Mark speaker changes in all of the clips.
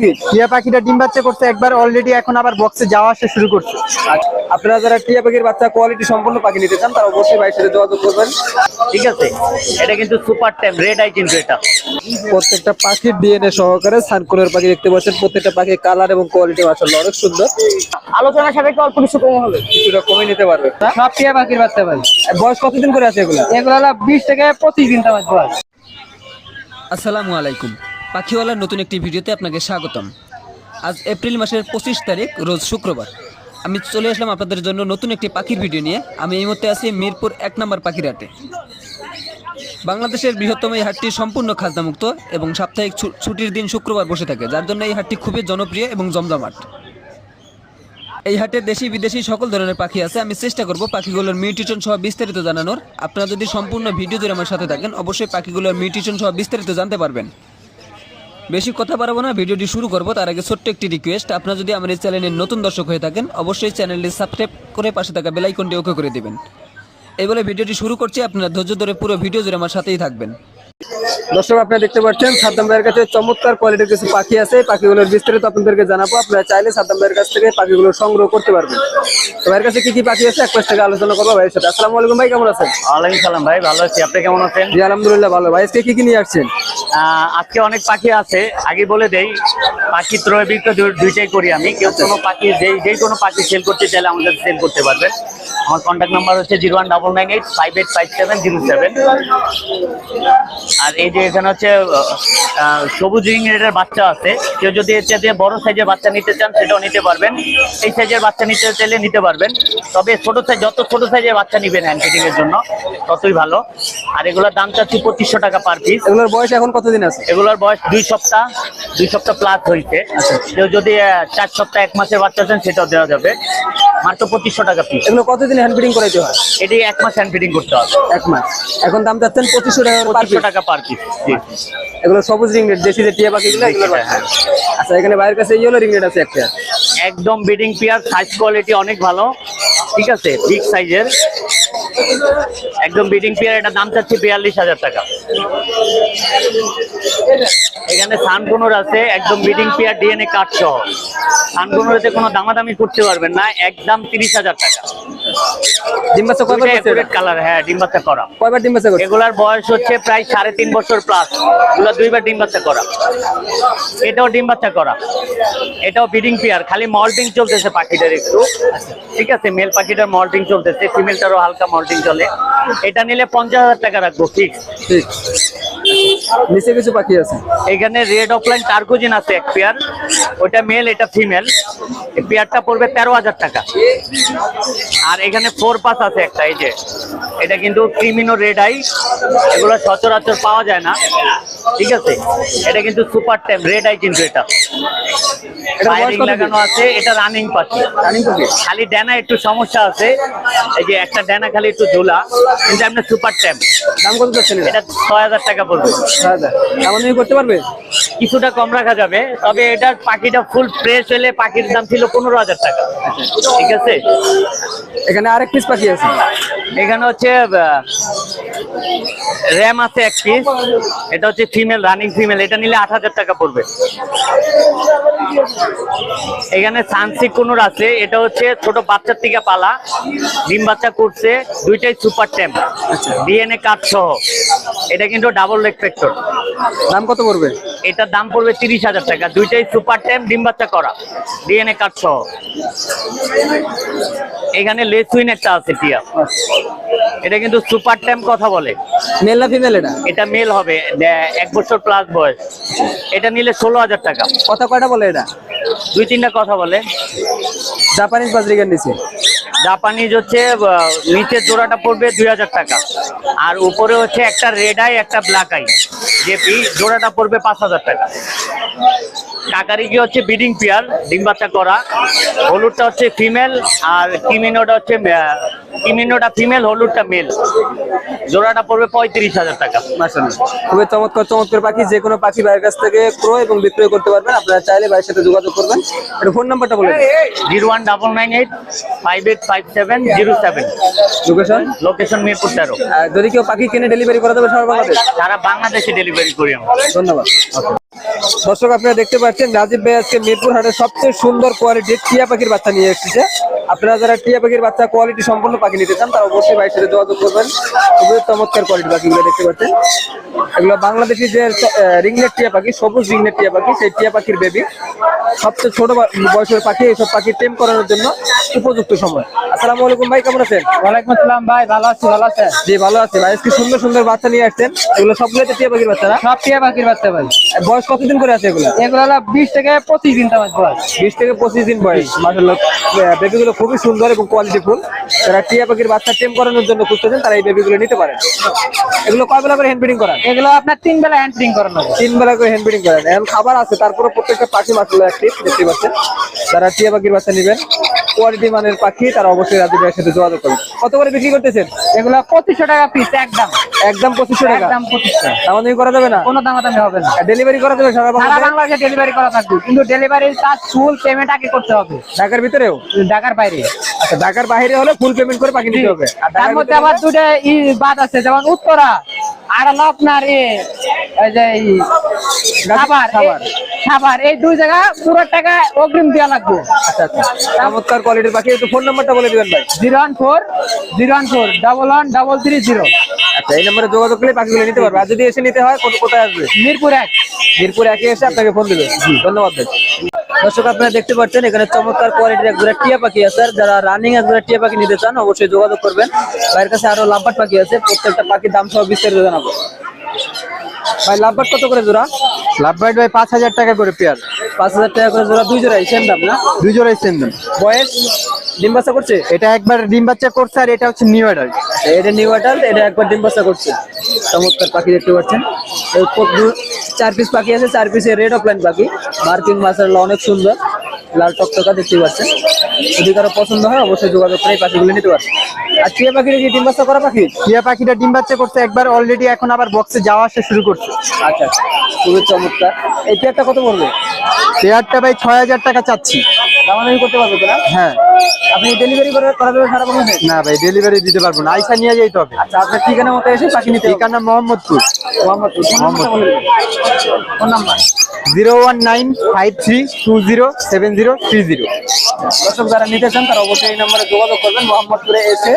Speaker 1: পাখি?
Speaker 2: টিয়া পাখিটা ডিম বাচ্চা করছে একবার অলরেডি এখন আবার বক্সে যাওয়া আসা শুরু করছে।
Speaker 1: আচ্ছা, আপনারা যারা টিয়া পাখির বাচ্চা কোয়ালিটি সম্পন্ন পাখি নিতে চান তারা অবশ্যই ভাইয়ের সাথে যোগাযোগ করবেন।
Speaker 3: ঠিক আছে এটা কিন্তু সুপার টাইম রেড আই কিন্তু এটা।
Speaker 1: প্রত্যেকটা পাখির ডিএনএ সহকারে সানকুলের পাখি দেখতে পাচ্ছেন প্রত্যেকটা পাখির কালার এবং কোয়ালিটি মাসাল্লাহ অনেক সুন্দর।
Speaker 2: আলোচনা সাপেক্ষে অল্প কিছু কম হবে
Speaker 1: কিছুটা কমে নিতে পারবে।
Speaker 2: সব টিয়া পাখির বাচ্চা ভাই।
Speaker 1: বয়স কতদিন করে আছে এগুলা?
Speaker 2: এগুলো হলো বিশ থেকে পঁচিশ দিন তামাজ বয়স।
Speaker 4: আসসালামু আলাইকুম। পাখিওয়ালার নতুন একটি ভিডিওতে আপনাকে স্বাগতম। আজ এপ্রিল মাসের পঁচিশ তারিখ, রোজ শুক্রবার। আমি চলে আসলাম আপনাদের জন্য নতুন একটি পাখির ভিডিও নিয়ে। আমি এই মুহূর্তে আছি মিরপুর এক নম্বর পাখির হাটে। বাংলাদেশের বৃহত্তম এই হাটটি সম্পূর্ণ খাজনামুক্ত এবং সাপ্তাহিক ছুটির দিন শুক্রবার বসে থাকে, যার জন্য এই হাটটি খুবই জনপ্রিয় এবং জমজমাট। এই হাটে দেশি বিদেশি সকল ধরনের পাখি আছে। আমি চেষ্টা করব পাখিগুলোর মিউটিশন সহ বিস্তারিত জানানোর। আপনারা যদি সম্পূর্ণ ভিডিও জুড়ে আমার সাথে থাকেন, অবশ্যই পাখিগুলোর মিউটিশন সহ বিস্তারিত জানতে পারবেন। বেশি কথা বাড়াবো না, ভিডিওটি শুরু করব। তার আগে ছোট্ট একটি রিকোয়েস্ট আপনারা যদি আমার এই চ্যানেলের নতুন দর্শক হয়ে থাকেন, অবশ্যই চ্যানেলটি সাবস্ক্রাইব করে পাশে থাকা বেলাইকনটি ওকে করে দেবেন। এই বলে ভিডিওটি শুরু করছি, আপনারা ধৈর্য ধরে পুরো ভিডিও জুড়ে আমার সাথেই থাকবেন।
Speaker 1: দর্শক আপনারা দেখতে পাচ্ছেন সাদ্দাম ভাইয়ের কাছে চমৎকার কোয়ালিটির কিছু পাখি আছে। পাখিগুলোর বিস্তারিত আপনাদেরকে জানাব। আপনারা চাইলে সাদ্দাম ভাইয়ের কাছ থেকে পাখিগুলো সংগ্রহ করতে পারবেন। তো ভাইয়ের কাছে কি কি পাখি আছে? এক পাশ থেকে আলোচনা করব ভাইয়ের সাথে। আসসালামু আলাইকুম ভাই কেমন আছেন?
Speaker 3: ওয়ালাইকুম সালাম ভাই ভালো আছি। আপনি কেমন আছেন?
Speaker 1: জি আলহামদুলিল্লাহ ভালো। ভাই আজকে কি কি নিয়ে আসছেন?
Speaker 3: আজকে অনেক পাখি আছে। আগে বলে দেই পাখি ক্রয় বিক্রয় দুইটাই করি আমি। কেউ কোনো পাখি যেই যেই কোনো পাখি সেল করতে চাইলে আমাদের সেল করতে পারবেন। আমার কন্ট্যাক্ট নাম্বার হচ্ছে zero one double nine eight five eight five seven zero seven আর এই যে এখানে হচ্ছে সবুজ রিং রেডের বাচ্চা আছে। কেউ যদি এর চেয়ে বড় সাইজের বাচ্চা নিতে চান সেটাও নিতে পারবেন। এই সাইজের বাচ্চা নিতে চাইলে নিতে পারবেন। তবে ছোট সাইজ যত ছোট সাইজের বাচ্চা নিবেন হ্যান্ড ফিটিং এর জন্য ততই ভালো। আর এগুলোর দাম চাচ্ছি পঁচিশশো টাকা পার পিস
Speaker 1: এগুলোর বয়স এখন কতদিন আছে?
Speaker 3: এগুলোর বয়স দুই সপ্তাহ দুই সপ্তাহ প্লাস হয়েছে। কেউ যদি চার সপ্তাহ এক মাসের বাচ্চা চান সেটাও দেওয়া যাবে। মাত্র পঁচিশশো টাকা পিস
Speaker 1: এগুলো কতদিন হ্যান্ড ফিটিং করাইতে হয়?
Speaker 3: এটি এক মাস হ্যান্ড ফিটিং করতে হবে।
Speaker 1: এক মাস। এখন দাম যাচ্ছেন পঁচিশশো টাকা
Speaker 3: পঁচিশশো টাকা পার পিস
Speaker 1: এগুলো সবুজ রিং রেট দেশি যে টিয়া পাখিগুলো
Speaker 3: হ্যাঁ।
Speaker 1: আচ্ছা এখানে বাইরের কাছে ইয়েলো রিং রেট আছে একটা।
Speaker 3: একদম বিডিং পেয়ার সাইজ কোয়ালিটি অনেক ভালো। ঠিক আছে বিগ সাইজের একদম বিডিং পেয়ার এটা দাম চাচ্ছি বিয়াল্লিশ হাজার টাকা। এখানে সানকুনোর আছে একদম বিডিং পেয়ার ডিএনএ কার্ড সহ। সানকুনোরেতে কোনো দামাদামি করতে পারবেন না একদম তিরিশ হাজার টাকা।
Speaker 1: ডিম কয়বার করছে
Speaker 3: কালার হ্যাঁ করা।
Speaker 1: কয়বার ডিম বাচ্চা করছে?
Speaker 3: এগুলার বয়স হচ্ছে প্রায় সাড়ে তিন বছর প্লাস এগুলো দুইবার ডিম বাচ্চা করা। এটাও ডিম বাচ্চা করা। এটাও পেয়ার খালি মল্টিং চলতেছে পাখিটার একটু। ঠিক আছে মেল পাখিটার মল্টিং চলতেছে ফিমেলটারও হালকা মল্টিং চলে। এটা নিলে পঞ্চাশ হাজার টাকা রাখব
Speaker 1: ঠিক নিচে কিছু পাখি আছে?
Speaker 3: এখানে রেড অফলাইন টার্কোজিন আছে এক পেয়ার ওটা মেল এটা ফিমেল পেয়ারটা পড়বে তেরো হাজার টাকা। আর এখানে ফোর পাস আছে একটা এই যে। এটা কিন্তু ক্রিমিনো রেড আই এগুলো সচরাচর পাওয়া যায় না। ঠিক আছে? এটা কিন্তু সুপার টাইম রেড আই কিন্তু এটা।
Speaker 1: এটা
Speaker 3: ফায়ারিং লাগানো আছে এটা রানিং পাখি।
Speaker 1: রানিং পাখি?
Speaker 3: খালি ড্যানা একটু সমস্যা আছে। এই যে একটা ড্যানা খালি একটু ঝোলা কিন্তু এমনি সুপার টাইম
Speaker 1: দাম কত যাচ্ছেন এটা
Speaker 3: ছয় হাজার টাকা পড়বে।
Speaker 1: দাদা আমাদের করতে পারবে?
Speaker 3: কিছুটা কম রাখা যাবে তবে এটার পাখিটা ফুল ফ্রেশ হলে পাখির দাম ছিল পনেরো হাজার টাকা। ঠিক আছে?
Speaker 1: এখানে আরেক পিস পাখি আছে।
Speaker 3: এখানে হচ্ছে র্যাম আছে এক পিস এটা হচ্ছে ফিমেল রানিং ফিমেল এটা নিলে আট হাজার টাকা পড়বে। এখানে সানসিক কোনোর আছে। এটা হচ্ছে ছোট বাচ্চার থেকে পালা। ডিম বাচ্চা করছে। দুইটাই সুপার টেম ডিএনএ কার্ড সহ। এটা কিন্তু ডাবল রেসপেক্টর
Speaker 1: দাম কত পড়বে?
Speaker 3: এটার দাম পড়বে তিরিশ হাজার টাকা। দুইটাই সুপার টাইম ডিম বাচ্চা করা। ডিএনএ কার্ড সহ। এখানে লেসুইন একটা আছে টিয়া। এটা কিন্তু সুপার টাইম কথা বলে।
Speaker 1: মেল না ফিমেল এটা?
Speaker 3: এটা মেল হবে এক বছর প্লাস বয়স। এটা নিলে ষোলো হাজার টাকা।
Speaker 1: কথা কয়টা বলে এটা?
Speaker 3: দুই তিনটা কথা বলে।
Speaker 1: জাপানিজ বাজরিগার নিচে।
Speaker 3: জাপানিজ হচ্ছে নিচের জোড়াটা পড়বে দুই হাজার টাকা। আর উপরে হচ্ছে একটা রেড আই একটা ব্ল্যাক আই যে জোড়াটা পড়বে পাঁচ হাজার টাকা। কাকারি কি হচ্ছে বিডিং পেয়ার ডিম বাচ্চা করা। হলুদটা হচ্ছে ফিমেল আর কিমিনোটা হচ্ছে কিমিনোটা ফিমেল হলুদটা মেল জোড়াটা পড়বে পঁয়ত্রিশ হাজার টাকা।
Speaker 1: খুবই চমৎকার চমৎকার পাখি যে কোনো পাখি ভাইয়ের কাছ থেকে ক্রয় এবং বিক্রয় করতে পারবেন। আপনারা চাইলে ভাইয়ের সাথে যোগাযোগ করবেন। এটা ফোন নাম্বারটা বলে
Speaker 3: zero one double nine eight five eight five seven zero seven.
Speaker 1: Location
Speaker 3: location Mirpur তেরো।
Speaker 1: যদি কেউ পাখি কিনে ডেলিভারি করা যাবে সারা বাংলাদেশ
Speaker 3: সারা বাংলাদেশে ডেলিভারি করি আমরা।
Speaker 1: ধন্যবাদ। দর্শক আপনারা দেখতে পাচ্ছেন রাজীব ভাই আজকে মিরপুর হাটের সবচেয়ে সুন্দর কোয়ালিটির টিয়া পাখির বাচ্চা নিয়ে এসেছে। আপনারা যারা টিয়া পাখির বাচ্চা কোয়ালিটি সম্পন্ন পাখি নিতে চান তারা অবশ্যই ভাইয়ের সাথে যোগাযোগ করবেন। খুবই চমৎকার কোয়ালিটি পাখিগুলো দেখতে পাচ্ছেন। এগুলো বাংলাদেশি যে রিংনেট টিয়া পাখি সবুজ রিংনেট টিয়া পাখি সেই টিয়া পাখির বেবি সবচেয়ে ছোট বয়সের পাখি এইসব পাখি টেম করানোর জন্য উপযুক্ত সময়। আসসালামু আলাইকুম ভাই কেমন আছেন?
Speaker 2: ওয়ালাইকুম আসসালাম ভাই ভালো আছি ভালো আছে
Speaker 1: জি ভালো আছে ভাই। আজকে সুন্দর সুন্দর বাচ্চা নিয়ে আসছেন। এগুলো সবগুলোতে টিয়া পাখির বাচ্চা না?
Speaker 2: সব টিয়া পাখির বাচ্চা ভাই।
Speaker 1: বয়স কতদিন করে আছে এগুলো?
Speaker 2: এগুলো হলো বিশ থেকে পঁচিশ দিন তোমার বয়স।
Speaker 1: বিশ থেকে পঁচিশ দিন বয়স। মাসাল্লাহ বেবিগুলো খুবই সুন্দর এবং কোয়ালিটি ফুল যারা টিয়া পাখির বাচ্চা টেম করানোর জন্য খুঁজতেছেন তারা এই বেবিগুলো নিতে পারেন। এগুলো কয় বেলা করে হ্যান্ড ফিডিং করান?
Speaker 2: এগুলো আপনার তিন বেলা হ্যান্ড ফিটিং করানো
Speaker 1: তিন বেলা করে হ্যান্ড ফিডিং করেন। এখন খাবার আছে তারপরে প্রত্যেকটা পাখি মাসাল্লাহ অ্যাক্টিভ দেখতে পাচ্ছেন। যারা টিয়া পাখির বাচ্চা নেবেন কোয়ালিটি মানের পাখি তারা অবশ্যই রাজু ভাইয়ের সাথে যোগাযোগ করবেন কত করে বিক্রি করতেছেন?
Speaker 2: এগুলো পঁচিশশো টাকা পিস একদম।
Speaker 1: একদম পঁচিশশো টাকা?
Speaker 2: একদম পঁচিশশো।
Speaker 1: দামাদামি করা যাবে না?
Speaker 2: কোনো দামাদামি হবে না।
Speaker 1: ডেলিভারি করা যাবে সারা বাংলাদেশে?
Speaker 2: ডেলিভারি করা থাকবে। কিন্তু ডেলিভারির কাজ ফুল পেমেন্ট আগে করতে হবে।
Speaker 1: ঢাকার ভিতরেও?
Speaker 2: ঢাকার বাইরে।
Speaker 1: আচ্ছা ঢাকার বাইরে হলে ফুল পেমেন্ট করে পাখি নিতে হবে। আর
Speaker 2: তার মধ্যে আবার দুটো ই বাদ আছে যেমন উত্তরা আর হলো আপনার এ এই যে খাবার
Speaker 1: খাবার।
Speaker 2: খাবার এই দুই জায়গা পুরো টাকা অগ্রিম দেওয়া লাগবে।
Speaker 1: আচ্ছা আচ্ছা। চমৎকার কোয়ালিটির পাখি একটু ফোন নাম্বারটা বলে দিবেন ভাই।
Speaker 2: Zero one four zero one four double one double three zero.
Speaker 1: আচ্ছা এই নম্বরে যোগাযোগ করলে পাখিগুলো নিতে পারবে। আর যদি এসে নিতে হয় কোন কোথায় আসবে?
Speaker 2: মিরপুর এক।
Speaker 1: মিরপুর একে এসে আপনাকে ফোন দিবে। ধন্যবাদ ভাই। দর্শক আপনারা দেখতে পাচ্ছেন এখানে চমৎকার কোয়ালিটির এক জোড়া টিয়া পাখি আছে। যারা রানিং এক জোড়া টিয়া পাখি নিতে চান অবশ্যই যোগাযোগ করবেন। বাইরের কাছে আরও লাভবাট পাখি আছে। প্রত্যেকটা পাখির দাম সহ বিস্তারিত জানাব। ভাই লাভবাট কত করে জোড়া?
Speaker 2: লাভবাইট ভাই পাঁচ হাজার টাকা করে পেয়ার
Speaker 1: পাঁচ হাজার টাকা করে জোড়া দুই জোড়াই সেম দাম না?
Speaker 2: দুই জোড়াই সেম দাম।
Speaker 1: বয়স ডিম বাচ্চা করছে?
Speaker 2: এটা একবার ডিম বাচ্চা করছে আর এটা হচ্ছে নিউ অ্যাডাল্ট
Speaker 1: এটা নিউ অ্যাডাল্ট এটা একবার ডিম বাচ্চা করছে। চমৎকার পাখি দেখতে পাচ্ছেন। চার পিস পাখি আছে চার পিসের রেড অফ লাইন পাখি। মার্কিং মাসাল্লাহ অনেক সুন্দর। লাল টকটকা দেখতে পাচ্ছেন। যদি কারও পছন্দ হয় অবশ্যই যোগাযোগ করে এই পাখিগুলো নিতে পারবেন। আর টিয়া পাখিটা কি ডিম বাচ্চা করা পাখি?
Speaker 2: টিয়া পাখিটা ডিম বাচ্চা করছে একবার অলরেডি এখন আবার বক্সে যাওয়া আসা শুরু করছে।
Speaker 1: আচ্ছা আচ্ছা। খুবই চমৎকার। এই টিয়ারটা কত পড়বে?
Speaker 2: টিয়ারটা ভাই ছয় হাজার টাকা চাচ্ছি।
Speaker 1: দামাদামি করতে পারবে না?
Speaker 2: হ্যাঁ।
Speaker 1: আপনি ডেলিভারি করে করা যাবে সারা বাংলাদেশে
Speaker 2: না ভাই ডেলিভারি দিতে পারব না। আইসা নিয়ে যেতে হবে।
Speaker 1: আচ্ছা আপনার ঠিকানা মতো এসে পাখি নিতে
Speaker 2: ঠিকানা মোহাম্মদপুর।
Speaker 1: মোহাম্মদপুর। নাম্বারটা phone number.
Speaker 2: Zero one nine five three two zero seven zero three zero.
Speaker 1: দর্শক যারা নিতে চান তারা অবশ্যই এই নম্বরে যোগাযোগ করবেন। মোহাম্মদপুরে এসে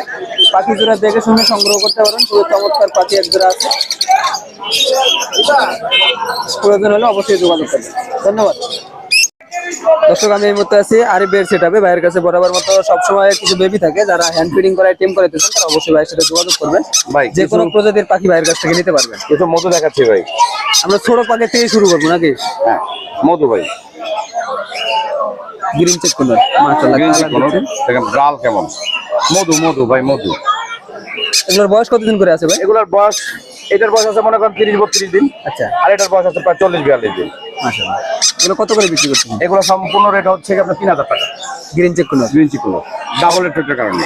Speaker 1: পাখি জোড়া দেখে শুনে সংগ্রহ করতে পারেন। খুবই চমৎকার পাখি এক জোড়া আছে। প্রয়োজন হলে অবশ্যই যোগাযোগ করবেন। ধন্যবাদ। দর্শক আমি এই মুহূর্তে আছি আরিফ বের সেট হবে ভাইয়ের কাছে বরাবর মতো সবসময় কিছু বেবি থাকে যারা হ্যান্ড ফিডিং করায় টিম করাইতে চান তারা অবশ্যই ভাইয়ের সাথে যোগাযোগ করবেন।
Speaker 5: ভাই,
Speaker 1: যে কোনো প্রজাতির পাখি ভাইয়ের কাছ থেকে নিতে পারবেন।
Speaker 5: কিছু মধু দেখাচ্ছি ভাই।
Speaker 1: আমরা ছোট পাখি থেকে শুরু করব নাকি?
Speaker 5: হ্যাঁ মধু ভাই।
Speaker 1: গ্রিন চেক করবেন মাশাআল্লাহ
Speaker 5: গ্রিন কোনো
Speaker 1: দেখছেন।
Speaker 5: দেখেন লাল কেমন? মধু মধু ভাই মধু।
Speaker 1: এগুলোর বয়স কতদিন করে আছে ভাই?
Speaker 5: এগুলোর বয়স এটার বয়স আছে মনে করেন তিরিশ বত্রিশ দিন।
Speaker 1: আচ্ছা।
Speaker 5: আর এটার বয়স আছে প্রায় চল্লিশ বিয়াল্লিশ দিন।
Speaker 1: মাশাআল্লাহ। এগুলো কত করে বিক্রি করছেন?
Speaker 5: এগুলো সম্পূর্ণ রেট হচ্ছে আপনার তিন হাজার টাকা।
Speaker 1: গ্রিন চেক করুন
Speaker 5: গ্রিন চিকুলো ডাবল রেটের কারণে।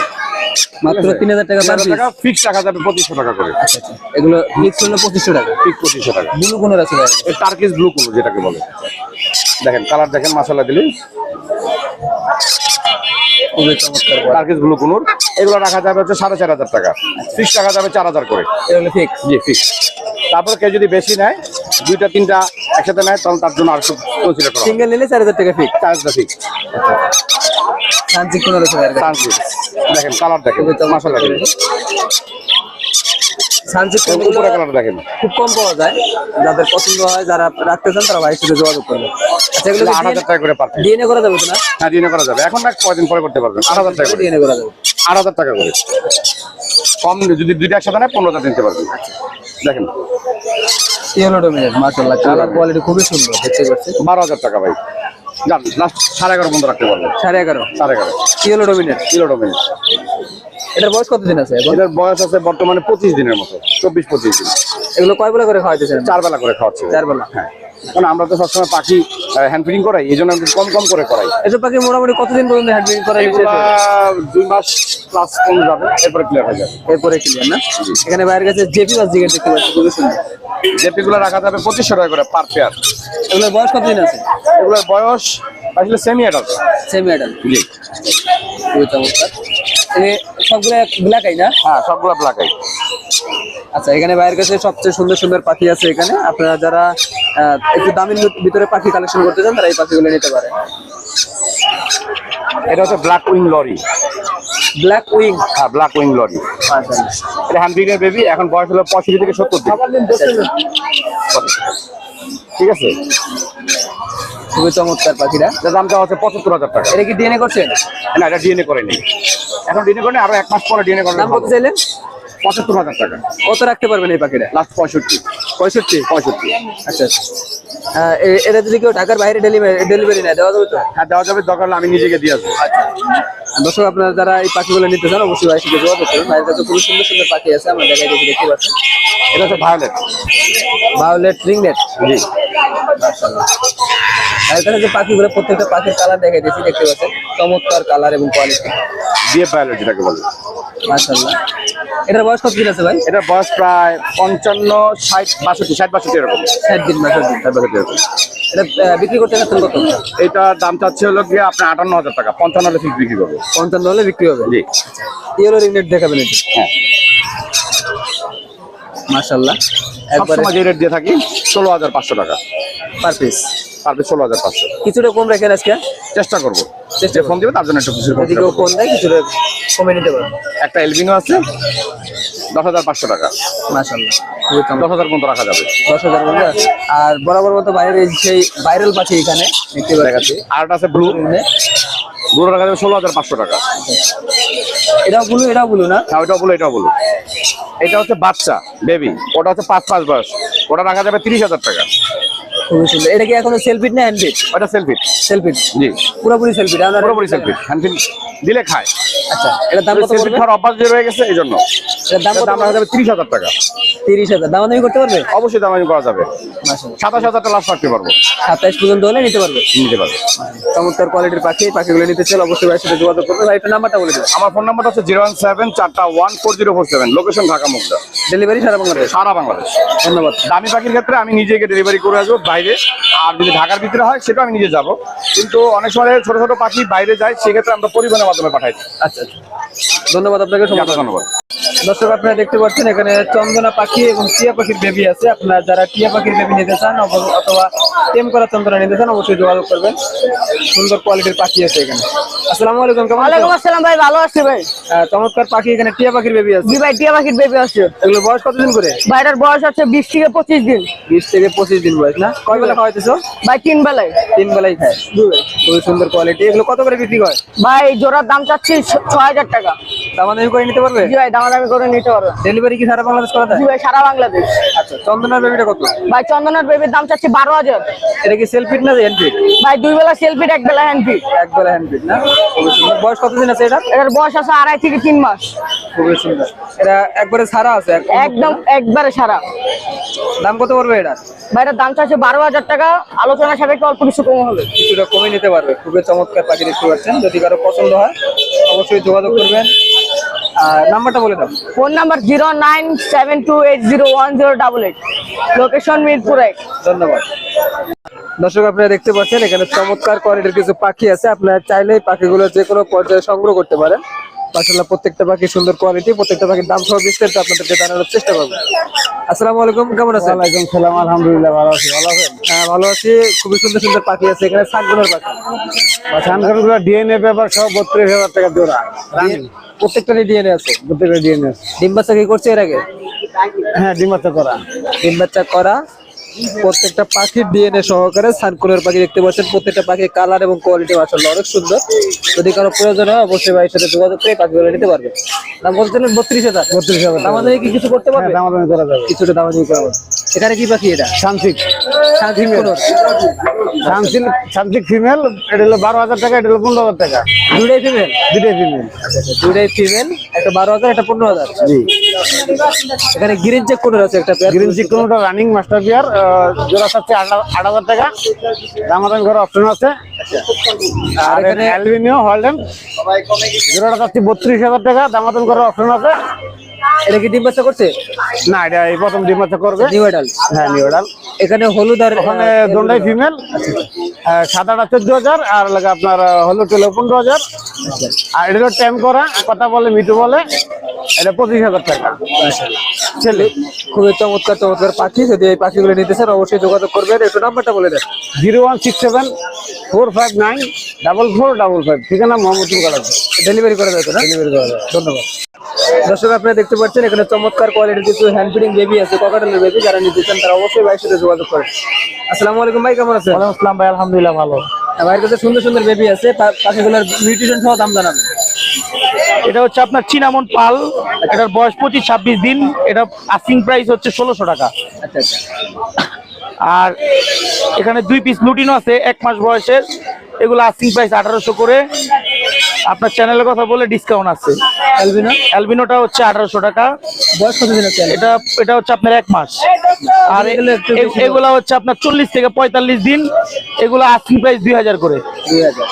Speaker 1: মাত্র তিন হাজার টাকা
Speaker 5: টাকা ফিক্স টাকা যাবে পঁচিশশো টাকা করে।
Speaker 1: আচ্ছা আচ্ছা। এগুলো মিক্স হলো পঁচিশশো টাকা?
Speaker 5: ফিক্স পঁচিশশো টাকা।
Speaker 1: ব্লু কোনের আছে
Speaker 5: টার্কিস ব্লু কোনো যেটাকে বলে। দেখেন কালার দেখেন মশলা দিলে।
Speaker 1: খুবই চমৎকার বল।
Speaker 5: টার্কিস ব্লু কোনোর এগুলো রাখা যাবে হচ্ছে সাড়ে চার হাজার টাকা। ফিক্স টাকা যাবে চার হাজার করে।
Speaker 1: এগুলো ফিক্স
Speaker 5: জি ফিক্স তারপর কেউ যদি বেশি নেয় দুইটা তিনটা একসাথে নেয় তখন তার জন্য আর একটু কনসিডার করা
Speaker 1: সিঙ্গেল নিলে চার হাজার টাকা ফিক্স
Speaker 5: ফিক্স
Speaker 1: কোনের আছে ভাই
Speaker 5: দেখেন কালার দেখেন
Speaker 1: খুবই চমৎকার
Speaker 5: মাসা দেখেন। উপরে কালার দেখেন।
Speaker 1: খুব কম পাওয়া যায়। যাদের পছন্দ হয় যারা রাখতে চান তারা ভাইয়ের সাথে যোগাযোগ করবে আচ্ছা এগুলো
Speaker 5: আট হাজার টাকা করে পার piece।
Speaker 1: ডিএনএ করা যাবে না?
Speaker 5: হ্যাঁ ডিএনএ করা যাবে। এখন না কয়দিন পরে করতে পারবেন? আট হাজার টাকা করে।
Speaker 1: ডিএনএ করা যাবে।
Speaker 5: আট হাজার টাকা করে। কম যদি দুইটা একসাথে নেয় পনেরো হাজার পারবেন। দেখেন।
Speaker 1: ইয়েলো ডোমিনেট মাশাআল্লাহ কালার কোয়ালিটি খুবই সুন্দর দেখতে
Speaker 5: বারো হাজার টাকা ভাই। লাস্ট পর্যন্ত রাখতে
Speaker 1: ইয়েলো ডোমিনেট এটার বয়স কতদিন আছে
Speaker 5: এটার বয়স আছে বর্তমানে পঁচিশ দিনের মতো চব্বিশ পঁচিশ দিন।
Speaker 1: এগুলো কয় বেলা করে খাওয়াইতেছেন?
Speaker 5: চার বেলা করে খাওয়াচ্ছে
Speaker 1: চার বেলা?
Speaker 5: হ্যাঁ। কারণ আমরা তো সবসময় পাখি হ্যান্ড ফিডিং করাই এই জন্য কম কম করে করাই।
Speaker 1: এসব পাখি মোটামুটি কতদিন পর্যন্ত হ্যান্ডলিং করে
Speaker 5: এগুলা দুই মাস প্লাস কম যাবে এরপরে ক্লিয়ার হয়ে যাবে।
Speaker 1: এরপরে ক্লিয়ার না? এখানে বাইরের কাছে জেপি মাছ জিগের দেখতে পাচ্ছি খুবই সুন্দর।
Speaker 5: জেপি গুলো রাখা যাবে পঁচিশশো টাকা করে পার পেয়ার
Speaker 1: এগুলোর বয়স কতদিন আছে?
Speaker 5: এগুলোর বয়স আসলে সেমি অ্যাডাল্ট
Speaker 1: সেমি অ্যাডাল্ট
Speaker 5: জি।
Speaker 1: খুবই চমৎকার। সবগুলো ব্ল্যাক আই না?
Speaker 5: হ্যাঁ সবগুলো ব্ল্যাক আই
Speaker 1: আচ্ছা এখানে বাইরের কাছে সবচেয়ে সুন্দর সুন্দর পাখি আছে এখানে। আপনারা যারা একটু দামের ভিতরে পাখি কালেকশন করতে চান তারা এই পাখিগুলো নিতে পারে।
Speaker 5: এটা হচ্ছে black wing lory
Speaker 1: black wing
Speaker 5: হ্যাঁ ব্ল্যাক উইং লরি এটা হ্যান্ডবিগের বেবি এখন বয়স হলো পঁয়ষট্টি থেকে সত্তর ঠিক আছে?
Speaker 1: খুবই চমৎকার পাখিটা।
Speaker 5: এটার দামটা হচ্ছে পঁচাত্তর হাজার টাকা।
Speaker 1: এটা কি ডিএনএ করছেন?
Speaker 5: না এটা ডিএনএ করেনি। এখন ডিএনএ করেনি আরও এক মাস পরে ডিএনএ করেন
Speaker 1: দাম কত চাইলেন?
Speaker 5: পঁচাত্তর হাজার টাকা।
Speaker 1: কত রাখতে পারবেন এই পাখিটা?
Speaker 5: লাস্ট পঁয়ষট্টি।
Speaker 1: পঁয়ষট্টি?
Speaker 5: পঁয়ষট্টি।
Speaker 1: আচ্ছা আচ্ছা। এটা যদি কেউ ঢাকার বাইরে ডেলিভারি ডেলিভারি নেয় দেওয়া যাবে তো?
Speaker 5: হ্যাঁ দেওয়া যাবে দরকার হলে আমি নিজেকে দিয়ে আসব।
Speaker 1: দর্শক আপনারা যারা এই পাখিগুলো নিতে চান অবশ্যই ভাইয়ের সাথে যোগাযোগ করুন। ভাইয়ের কাছে খুবই সুন্দর সুন্দর পাখি আছে আমরা দেখাই দেখি দেখতে পাচ্ছি
Speaker 5: এটা হচ্ছে ভায়োলেট
Speaker 1: ভায়োলেট রিংনেট
Speaker 5: জি।
Speaker 1: এখানে যে পাখিগুলো প্রত্যেকটা পাখির কালার দেখাই দিয়েছি দেখতে পাচ্ছেন? চমৎকার কালার এবং কোয়ালিটি
Speaker 5: দিয়ে ভায়োলেট যেটাকে বলে।
Speaker 1: মাশাআল্লাহ। এটার বয়স কত দিন আছে ভাই?
Speaker 5: এটার বয়স প্রায় পঞ্চান্ন ষাট বাষট্টি ষাট বাষট্টি এরকম।
Speaker 1: ষাট দিন মাসের
Speaker 5: ষাট বাষট্টি এরকম।
Speaker 1: এটা বিক্রি করতে চাচ্ছেন কত?
Speaker 5: এইটার দাম চাচ্ছে হলো গিয়ে আপনার আটান্ন হাজার টাকা। পঞ্চান্ন হলে বিক্রি করবে।
Speaker 1: পঞ্চান্ন হলে বিক্রি হবে?
Speaker 5: জি।
Speaker 1: ইয়েলো রিংনেট দেখাবেন এটি।
Speaker 5: হ্যাঁ।
Speaker 1: মাশাআল্লাহ। একবারে
Speaker 5: সবসময় যে রেট দিয়ে থাকি ষোলো হাজার পাঁচশো টাকা।
Speaker 1: পার পিস
Speaker 5: পার পিস ষোলো হাজার পাঁচশো।
Speaker 1: কিছুটা কম রাখেন আজকে?
Speaker 5: চেষ্টা করব।
Speaker 1: চেষ্টা
Speaker 5: ফোন দিবে তার জন্য একটু
Speaker 1: যদি ফোন দেয় কিছুটা কমে নিতে পারবেন
Speaker 5: একটা এলবিনো আছে দশ হাজার পাঁচশো টাকা।
Speaker 1: চমৎকার।
Speaker 5: দশ হাজার পর্যন্ত রাখা যাবে।
Speaker 1: দশ হাজার বন্ধু আর বরাবর মতো বাইরের সেই ভাইরাল পাখি এখানে দেখতে পাচ্ছি।
Speaker 5: আর একটা আছে ব্লু ব্লু রাখা যাবে ষোলো হাজার পাঁচশো টাকা।
Speaker 1: এটাও বলু এটাও বলু না?
Speaker 5: হ্যাঁ ওইটাও বলো এটাও বলো এটা হচ্ছে বাচ্চা বেবি ওটা হচ্ছে পাঁচ পাঁচ বয়স। ওটা রাখা যাবে তিরিশ হাজার টাকা।
Speaker 1: খুবই সুন্দর। এটা কি এখন সেলফিট না হ্যান্ডফিট
Speaker 5: ওটা সেলফিট
Speaker 1: সেলফিট
Speaker 5: জি।
Speaker 1: পুরোপুরি সেলফিট
Speaker 5: পুরোপুরি সেলফিট হ্যান্ডফিল দিলে খায়।
Speaker 1: আচ্ছা এটার দাম কত পড়বে?
Speaker 5: খাওয়ার অভ্যাস রয়ে গেছে এই জন্য
Speaker 1: এটার দাম কত
Speaker 5: দাম রাখা যাবে টাকা।
Speaker 1: দাম করতে পারবে?
Speaker 5: অবশ্যই করা যাবে।
Speaker 1: মাশাআল্লাহ।
Speaker 5: সাতাশ হাজারটা লাস্ট রাখতে পারব।
Speaker 1: সাতাইশ পর্যন্ত হলে নিতে পারবে?
Speaker 5: নিতে পারব।
Speaker 1: চমৎকার কোয়ালিটির পাখি। এই পাখিগুলো নিতে চাইলে অবশ্যই ভাইয়ের সাথে যোগাযোগ করবে ভাই একটু নাম্বারটা বলে দেবেন।
Speaker 5: আমার ফোন নাম্বারটা হচ্ছে জিরো ওয়ান সেভেন চারটা one four zero four seven location Dhaka Mugda.
Speaker 1: Delivery সারা বাংলাদেশ?
Speaker 5: সারা বাংলাদেশ।
Speaker 1: ধন্যবাদ।
Speaker 5: দামি পাখির ক্ষেত্রে আমি নিজেকে ডেলিভারি করে আসব বাইরে। আর যদি ঢাকার ভিতরে হয় সেটা আমি নিজে যাব। কিন্তু অনেক সময় ছোট ছোট পাখি বাইরে যায় সেক্ষেত্রে আমরা পরিবহনের মাধ্যমে পাঠাই
Speaker 1: আচ্ছা আচ্ছা। ধন্যবাদ আপনাকে
Speaker 5: ধন্যবাদ।
Speaker 1: দর্শক আপনারা দেখতে পাচ্ছেন এখানে চন্দনা পাখি এবং টিয়া পাখির বেবি আছে। আপনারা যারা টিয়া পাখির বেবি নিতে চান অথবা টেম করা চন্দনা নিতে চান অবশ্যই যোগাযোগ করবেন। সুন্দর কোয়ালিটির পাখি আছে এখানে। আসসালামু আলাইকুম কেমন আছেন?
Speaker 2: ওয়ালাইকুম আসসালাম ভাই ভালো আছি ভাই।
Speaker 1: চমৎকার পাখি এখানে টিয়া পাখির বেবি আছে।
Speaker 2: জি ভাই টিয়া পাখির বেবি আছে।
Speaker 1: এগুলো বয়স কতদিন করে?
Speaker 2: ভাইটার বয়স হচ্ছে বিশ থেকে পঁচিশ দিন।
Speaker 1: বিশ থেকে পঁচিশ দিন বয়স না? কয় বেলা খাওয়াইতেছো?
Speaker 2: ভাই তিন বেলায়।
Speaker 1: তিন বেলাই খায়। খুবই সুন্দর কোয়ালিটি এগুলো কত করে বিক্রি হয়?
Speaker 2: ভাই জোড়ার দাম চাচ্ছি ছ- ছ হাজার টাকা।
Speaker 1: দামাদামি করে নিতে পারবে?
Speaker 2: জি ভাই দামাদামি করে নিতে পারবে
Speaker 1: ডেলিভারি কি সারা বাংলাদেশ করা যায়
Speaker 2: জি ভাই সারা বাংলাদেশ।
Speaker 1: আচ্ছা চন্দনার বেবিটা কত?
Speaker 2: ভাই চন্দনার বেবির দাম চাচ্ছি
Speaker 1: এটা কি সেলফিট না হ্যান্ডফিট
Speaker 2: ভাই দুই বেলা সেলফিট এক বেলা হ্যান্ড ফিট
Speaker 1: এক বেলা হ্যান্ডফিট না? বয়স কতদিন আছে এটা
Speaker 2: এটার বয়স আছে আড়াই থেকে মাস।
Speaker 1: খুবই সুন্দর। এটা একবারে সারা আছে?
Speaker 2: একদম একবারে সারা।
Speaker 1: দাম কত পড়বে এটা?
Speaker 2: ভাই এটার দাম চাচ্ছে বারো হাজার টাকা। আলোচনা সাপেক্ষে অল্প কিছু কম হবে।
Speaker 1: কিছুটা কমে নিতে পারবে। খুবই চমৎকার পাখি দেখতে পাচ্ছেন। যদি কারও পছন্দ হয় অবশ্যই যোগাযোগ করবেন। নাম্বারটা বলে দাও।
Speaker 2: Phone number zero nine seven two eight zero one zero double eight. Location Mirpur এক।
Speaker 1: ধন্যবাদ। দর্শক আপনারা দেখতে পাচ্ছেন এখানে চমৎকার কোয়ালিটির কিছু পাখি আছে। আপনারা চাইলে পাখিগুলো যে কোনো পর্যায়ে সংগ্রহ করতে পারেন। মাশাআল্লাহ প্রত্যেকটা পাখি সুন্দর কোয়ালিটি প্রত্যেকটা পাখির দাম সহ বিস্তারিত আপনাদেরকে জানানোর চেষ্টা করব। আসসালামু আলাইকুম কেমন আছেন?
Speaker 5: ওয়ালাইকুম সালাম আলহামদুলিল্লাহ ভালো আছি ভালো আছেন?
Speaker 1: হ্যাঁ ভালো আছি। খুবই সুন্দর সুন্দর পাখি আছে এখানে সাতগুলোর পাখি।
Speaker 5: সানকারগুলো ডিএনএ পেপার সব বত্রিশ হাজার টাকা জোড়া।
Speaker 1: প্রত্যেকটারই ডিএনএ আছে?
Speaker 5: প্রত্যেকের ডিএনএ
Speaker 1: ডিম বাচ্চা কি করছে এর আগে?
Speaker 5: হ্যাঁ ডিমাতে করা।
Speaker 1: ডিম বাচ্চা করা। প্রত্যেকটা পাখির ডিএনএ সহকারে সানকুলের পাখি দেখতে পাচ্ছেন। প্রত্যেকটা পাখির কালার এবং কোয়ালিটি মাসাল্লাহ অনেক সুন্দর। যদি কারও প্রয়োজন হয় অবশ্যই ভাইয়ের সাথে যোগাযোগ করে পাখিগুলো নিতে পারবে দাম বলছেন বত্রিশ হাজার।
Speaker 5: বত্রিশ হাজার।
Speaker 1: আমাদের কি কিছু করতে পারবে?
Speaker 5: হ্যাঁ দামাদামি করা যাবে।
Speaker 1: কিছুটা দাম দিয়ে করা। এখানে কি পাখি এটা?
Speaker 5: সানসিক
Speaker 1: শান্তির
Speaker 5: সানসিক সানসিক ফিমেল এটা হলো বারো হাজার টাকা এটা হলো পনেরো হাজার টাকা।
Speaker 1: দুইটাই ফিমেল
Speaker 5: দুটাই ফিমেল
Speaker 1: দুইটাই ফিমেল একটা বারো হাজার একটা পনেরো হাজার।
Speaker 5: জি।
Speaker 1: এখানে গ্রিন চেক কোনোর আছে একটা পেয়ার
Speaker 5: গ্রিন চিকনটা রানিং মাস্টার বিয়ার জোড়া সাথে আট হাজার টাকা। দামাদামি করার অপশন আছে। আর
Speaker 1: আর
Speaker 5: এখানে
Speaker 1: এখানে
Speaker 5: অ্যালবিনিও হলডেন জোড়াটা চাচ্ছি বত্রিশ হাজার টাকা দামাদামি করার অপশন আছে।
Speaker 1: এটা কি ডিম বাচ্চা করছে?
Speaker 5: না এটা এই প্রথম ডিম বাচ্চা করবে।
Speaker 1: নিউ এডাল
Speaker 5: হ্যাঁ নিউ
Speaker 1: এখানে হলুদ আর
Speaker 5: ওখানে দন্ডাই ফিমেল সাদাটা চোদ্দ হাজার আর লাগে আপনার হলুদ হলো পনেরো হাজার। আর এটা হলো ট্যাম করা কথা বলে মিটু বলে এটা পঁচিশ হাজার টাকা। ছেলে।
Speaker 1: খুবই চমৎকার চমৎকার পাখি। যদি এই পাখিগুলো নিতে চান অবশ্যই যোগাযোগ করবেন। একটু নাম্বারটা বলে দেন।
Speaker 5: Zero one six seven four five nine double four double five. ঠিকানা মোহাম্মদুল কালাম
Speaker 1: ডেলিভারি করা যাবে না? ডেলিভারি করা যাবে। ধন্যবাদ। দর্শক আপনারা দেখতে পাচ্ছেন এখানে চমৎকার কোয়ালিটির কিছু হ্যান্ড ফিডিং বেবি আছে ককাটেলের বেবি যারা নিতে চান তারা অবশ্যই ভাইয়ের সাথে যোগাযোগ করেন। আসসালামু আলাইকুম ভাই কেমন আছেন?
Speaker 3: ওয়ালাইকুম আসসালাম ভাই আলহামদুলিল্লাহ ভালো।
Speaker 1: ভাইয়ের কাছে সুন্দর সুন্দর বেবি আছে পা- পাখিগুলোর নিউট্রিশন সহ দাম জানাবেন।
Speaker 6: এটা হচ্ছে আপনার চিনামন পাল এটার বয়স পঁচিশ ছাব্বিশ দিন এটা আস্কিং প্রাইস হচ্ছে ষোলোশো টাকা।
Speaker 1: আচ্ছা আচ্ছা।
Speaker 6: আর এখানে দুই পিস লুটিনো আছে এক মাস বয়সের এগুলো আস্কিং প্রাইস আঠারোশো করে। আপনার চ্যানেলের কথা বলে ডিসকাউন্ট আছে।
Speaker 1: অ্যালবিনো?
Speaker 6: অ্যালবিনোটা হচ্ছে আঠারোশো টাকা।
Speaker 1: বয়স কতদিন আছে
Speaker 6: এটা এটা হচ্ছে আপনার এক মাস। আর
Speaker 1: এগুলো
Speaker 6: হচ্ছে আপনার চল্লিশ থেকে পঁয়তাল্লিশ দিন। এগুলো আস্কিং প্রাইস দুই হাজার করে।
Speaker 1: দুই হাজার।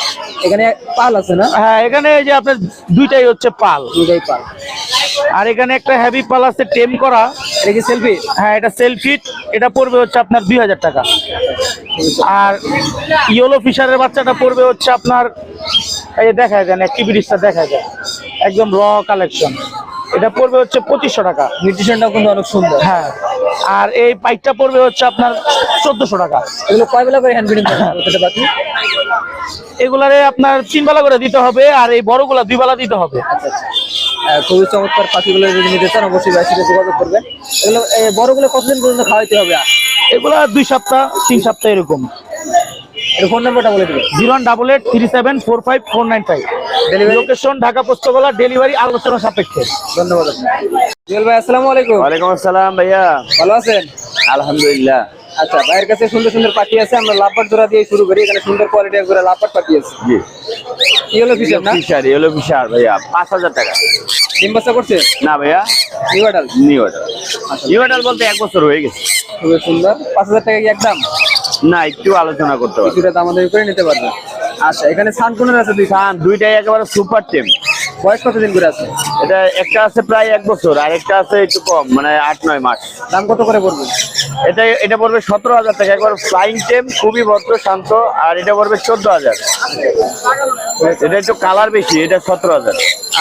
Speaker 1: এখানে পাল আছে না?
Speaker 6: হ্যাঁ এখানে এই যে আপনার দুইটাই হচ্ছে পাল।
Speaker 1: দুটাই পাল।
Speaker 6: আর এখানে একটা হেভি পাল আছে টেম করা।
Speaker 1: এটা কি সেলফি
Speaker 6: হ্যাঁ এটা সেলফিট এটা পড়বে হচ্ছে আপনার দুই হাজার টাকা। আর ইয়েলো ফিশারের বাচ্চাটা পড়বে হচ্ছে আপনার এই যে দেখা যায় অ্যাক্টিভিটিসটা দেখা যায়। একদম র কালেকশন এটা পড়বে হচ্ছে পঁচিশশো টাকা।
Speaker 1: নিউট্রিশনটাও কিন্তু অনেক সুন্দর।
Speaker 6: হ্যাঁ। আর এই পাইকটা পড়বে হচ্ছে আপনার চোদ্দশো টাকা।
Speaker 1: এগুলো কয় বেলা করে হ্যান্ড ফিডিং
Speaker 6: এগুলারে আপনার তিন বেলা করে দিতে হবে আর এই বড়গুলা দুই বেলা দিতে হবে।
Speaker 1: আচ্ছা আচ্ছা। খুবই চমৎকার পাখিগুলো যদি নিতে চান অবশ্যই যোগাযোগ করবেন। এগুলো বড়গুলো কতদিন পর্যন্ত খাওয়াইতে হবে?
Speaker 6: এগুলা দুই সপ্তাহ তিন সপ্তাহ এরকম।
Speaker 1: এর ফোন নাম্বারটা বলে দেবেন।
Speaker 6: Zero one double eight three seven four five four nine five.
Speaker 1: Delivery
Speaker 6: location Dhaka Postogola delivery আলোচনা সাপেক্ষে।
Speaker 1: ধন্যবাদ। জুয়েল ভাই আসসালামু আলাইকুম।
Speaker 3: ওয়ালাইকুম আসসালাম ভাইয়া।
Speaker 1: ভালো আছেন?
Speaker 3: আলহামদুলিল্লাহ।
Speaker 1: আচ্ছা ভাইয়ের কাছে সুন্দর সুন্দর পাখি আছে আমরা লাভবার জোড়া দিয়ে শুরু করি এখানে সুন্দর কোয়ালিটি করে লাভবার পাখি আছে।
Speaker 3: জি।
Speaker 1: না?
Speaker 3: ফিশার ইয়েলো ফিশার ভাইয়া পাঁচ হাজার টাকা।
Speaker 1: ডিম বাচ্চা করছে?
Speaker 3: না ভাইয়া।
Speaker 1: নিউডাল
Speaker 3: নিউ অর্ডার নিউ অর্ডার বলতে এক বছর হয়ে গেছে।
Speaker 1: খুবই সুন্দর। পাঁচ হাজার টাকা কি একদম?
Speaker 3: না একটু আলোচনা করতে পারব।
Speaker 1: কিছুটা আমাদের করে নিতে পারবেন। আচ্ছা এখানে সান কোন আছে দুই
Speaker 3: সান দুইটাই একেবারে সুপার টেম
Speaker 1: বয়স কতদিন করে আছে?
Speaker 3: এটা একটা আছে প্রায় এক বছর আর একটা আছে একটু কম মানে আট নয় মাস।
Speaker 1: দাম কত করে পড়বে?
Speaker 3: এটা এটা পড়বে সতেরো হাজার টাকা। একবার ফ্লাইং টেম খুবই ভদ্র শান্ত আর এটা পড়বে চোদ্দ হাজার। এটা একটু কালার বেশি এটা সতেরো হাজার।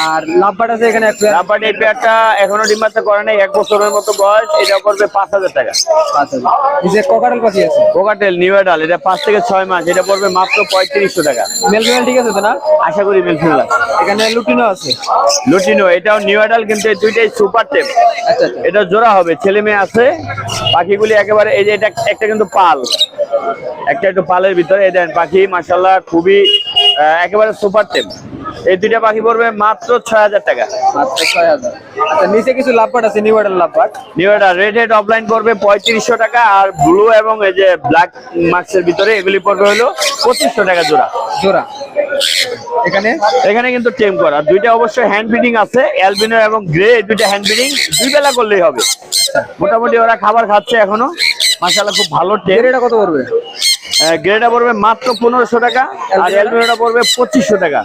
Speaker 1: আর লাভবার আছে এখানে
Speaker 3: রাবার এই পেয়ারটা এখনও ডিমাতে করে নাই এক বছরের মতো বয়স এটা পড়বে পাঁচ হাজার টাকা।
Speaker 1: পাঁচ হাজার। নিচে ককাটেল পাখি আছে?
Speaker 3: কোকাটেল নিউ এডাল এটা পাঁচ থেকে ছয় মাস এটা পড়বে মাত্র পঁয়ত্রিশশো টাকা।
Speaker 1: মেল ফিমেল ঠিক আছে তো না?
Speaker 3: আশা করি মেলফিমেল আছে।
Speaker 1: এখানে লুটিনো আছে?
Speaker 3: লুটিনো এটাও নিউ এডাল কিন্তু এই দুইটাই সুপার
Speaker 1: আচ্ছা আচ্ছা।
Speaker 3: এটা জোড়া হবে ছেলে মেয়ে আছে পাখিগুলি একেবারে এই যে এটা একটা কিন্তু পাল। একটা একটু পালের ভিতরে এই দেন পাখি মাসাল্লাহ খুবই একেবারে সুপার টেম এই দুইটা পাখি পড়বে মাত্র ছয় হাজার টাকা।
Speaker 1: মাত্র ছয় হাজার। আচ্ছা নিচে কিছু লাভবার আছে নিউ অর্ডার লাভবার
Speaker 3: নিউ এটা রেড হেড অফলাইন পড়বে পঁয়ত্রিশশো টাকা আর ব্লু এবং এই যে ব্ল্যাক মার্কসের ভিতরে এগুলি পড়বে হলো পঁচিশশো টাকা জোড়া।
Speaker 1: জোড়া। এখানে?
Speaker 3: এখানে কিন্তু টেম করা। দুইটা অবশ্যই হ্যান্ড ফিডিং আছে অ্যালবিনো এবং গ্রে দুইটা হ্যান্ড ফিডিং দুই বেলা করলেই হবে। মোটামুটি ওরা খাবার খাচ্ছে এখনও। মাসাল্লাহ খুব ভালো টেম।
Speaker 1: এটা কত পড়বে?
Speaker 3: গ্রেটা পড়বে মাত্র পনেরোশো টাকা আর অ্যালবিনোটা পড়বে পঁচিশশো টাকা।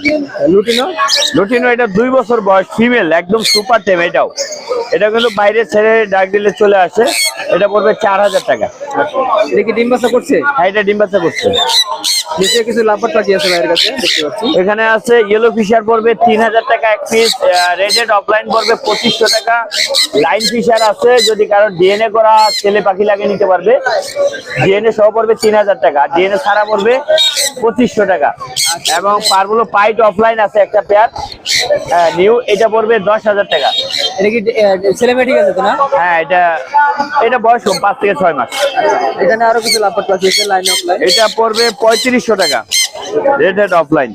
Speaker 1: লুটিনো?
Speaker 3: লুটিনো এটা দুই বছর বয়স ফিমেল একদম সুপার টেম এটাও। এটা কিন্তু বাইরে ছেড়ে ডাক দিলে চলে আসে এটা পড়বে চার হাজার টাকা।
Speaker 1: এটা কি ডিম বাচ্চা করছে?
Speaker 3: হ্যাঁ এটা ডিম বাচ্চা করছে।
Speaker 1: নিচে কিছু লাভবার পাখি আছে ভাইয়ের কাছে?
Speaker 3: এখানে আছে ইয়েলো ফিশার পড়বে তিন হাজার টাকা এক পিস রেডেড অফলাইন পড়বে পঁচিশশো টাকা। লাইন ফিশার আছে যদি কারও ডিএনএ করা ছেলে পাখি লাগে নিতে পারবে ডিএনএ সহ পড়বে তিন হাজার টাকা। ডিএনএ ছাড়া পড়বে পঁচিশশো টাকা। এবং পারগুলো পাইট অফলাইন আছে একটা পেয়ার। নিউ এটা পড়বে দশ হাজার টাকা।
Speaker 1: এটা কি ছেলে মেয়ে ঠিক আছে তো না?
Speaker 3: হ্যাঁ এটা এটা বয়স কম, পাঁচ থেকে ছয় মাস।
Speaker 1: এখানে আরও কিছু লাভবার পাখি আছে লাইন অফ
Speaker 3: এটা পড়বে পঁয়ত্রিশশো টাকা রেড হেড অফলাইন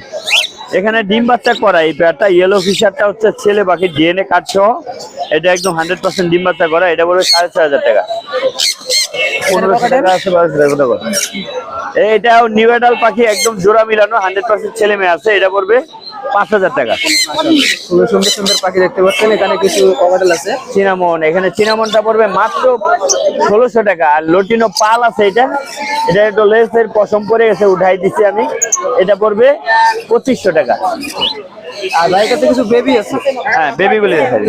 Speaker 3: এখানে ডিম বাচ্চা করা এই পেয়ারটা ইয়েলো ফিশারটা হচ্ছে ছেলে পাখি ডিএনএ সহ। এটা একদম হান্ড্রেড পার্সেন্ট ডিম বাচ্চা করা এটা পড়বে সাড়ে ছয় হাজার টাকা। পনেরোশো টাকা আছে বারোশো টাকা? এইটাও নিউ এডাল পাখি একদম জোড়া মিলানো হান্ড্রেড পার্সেন্ট ছেলে মেয়ে আছে এটা পড়বে পাঁচ হাজার টাকা।
Speaker 1: খুবই সুন্দর সুন্দর পাখি দেখতে পাচ্ছেন এখানে কিছু ককাটেল আছে।
Speaker 3: চিনামন এখানে চিনামনটা পড়বে মাত্র ষোলোশো টাকা আর লটিনো পাল আছে এটা। এটা একটু লেসের পশম পরে গেছে উঠাই দিচ্ছি আমি এটা পড়বে পঁচিশশো টাকা।
Speaker 1: আর ভাইয়ের কাছে কিছু বেবি আছে?
Speaker 3: হ্যাঁ বেবি গুলি দেখাবি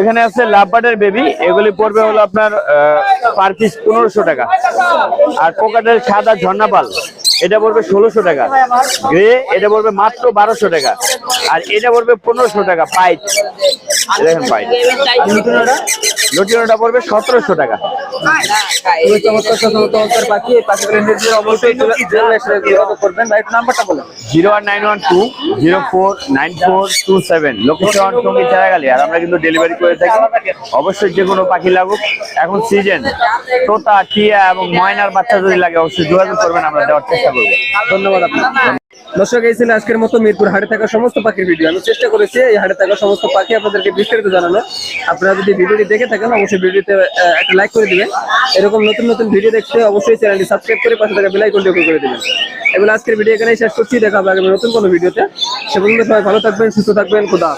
Speaker 3: এখানে আছে লাভবার্ডের বেবি এগুলি পড়বে হলো আপনার পার পিস পনেরোশো টাকা। আর কোকাটের সাদা ঝর্ণা পাল এটা পড়বে ষোলোশো টাকা। গ্রে, এটা পড়বে মাত্র বারোশো টাকা। আর এটা পড়বে পনেরোশো টাকা, পাইট। দেখেন পাইট।
Speaker 1: লুটিনোটা
Speaker 5: পড়বে সতেরোশো টাকা।
Speaker 3: Zero one nine one two zero four nine four two seven. আর আমরা কিন্তু ডেলিভারি করে থাকি। অবশ্যই যে কোনো পাখি লাগুক। এখন সিজন তোতা টিয়া এবং ময়নার বাচ্চা যদি লাগে, অবশ্যই যোগাযোগ করবেন আমরা দেওয়ার চেষ্টা করব।
Speaker 1: ধন্যবাদ আপনার দর্শক, এই ছিল আজকের মতো মিরপুর হাটে থাকা সমস্ত পাখির ভিডিও। আমি চেষ্টা করেছি এই হাটে থাকা সমস্ত পাখি আপনাদেরকে বিস্তারিত জানানো আপনারা যদি ভিডিওটি দেখে থাকেন, অবশ্যই ভিডিওতে একটা লাইক করে দিবেন। এরকম নতুন নতুন ভিডিও দেখতে অবশ্যই চ্যানেলটি সাবস্ক্রাইব করে পাশে থাকা বেল আইকনটি করে দিবেন। এবার আজকের ভিডিও এখানেই শেষ করছি। দেখা হবে আগামী নতুন কোনো ভিডিওতে। সে পর্যন্ত সবাই ভালো থাকবেন, সুস্থ থাকবেন। খুদা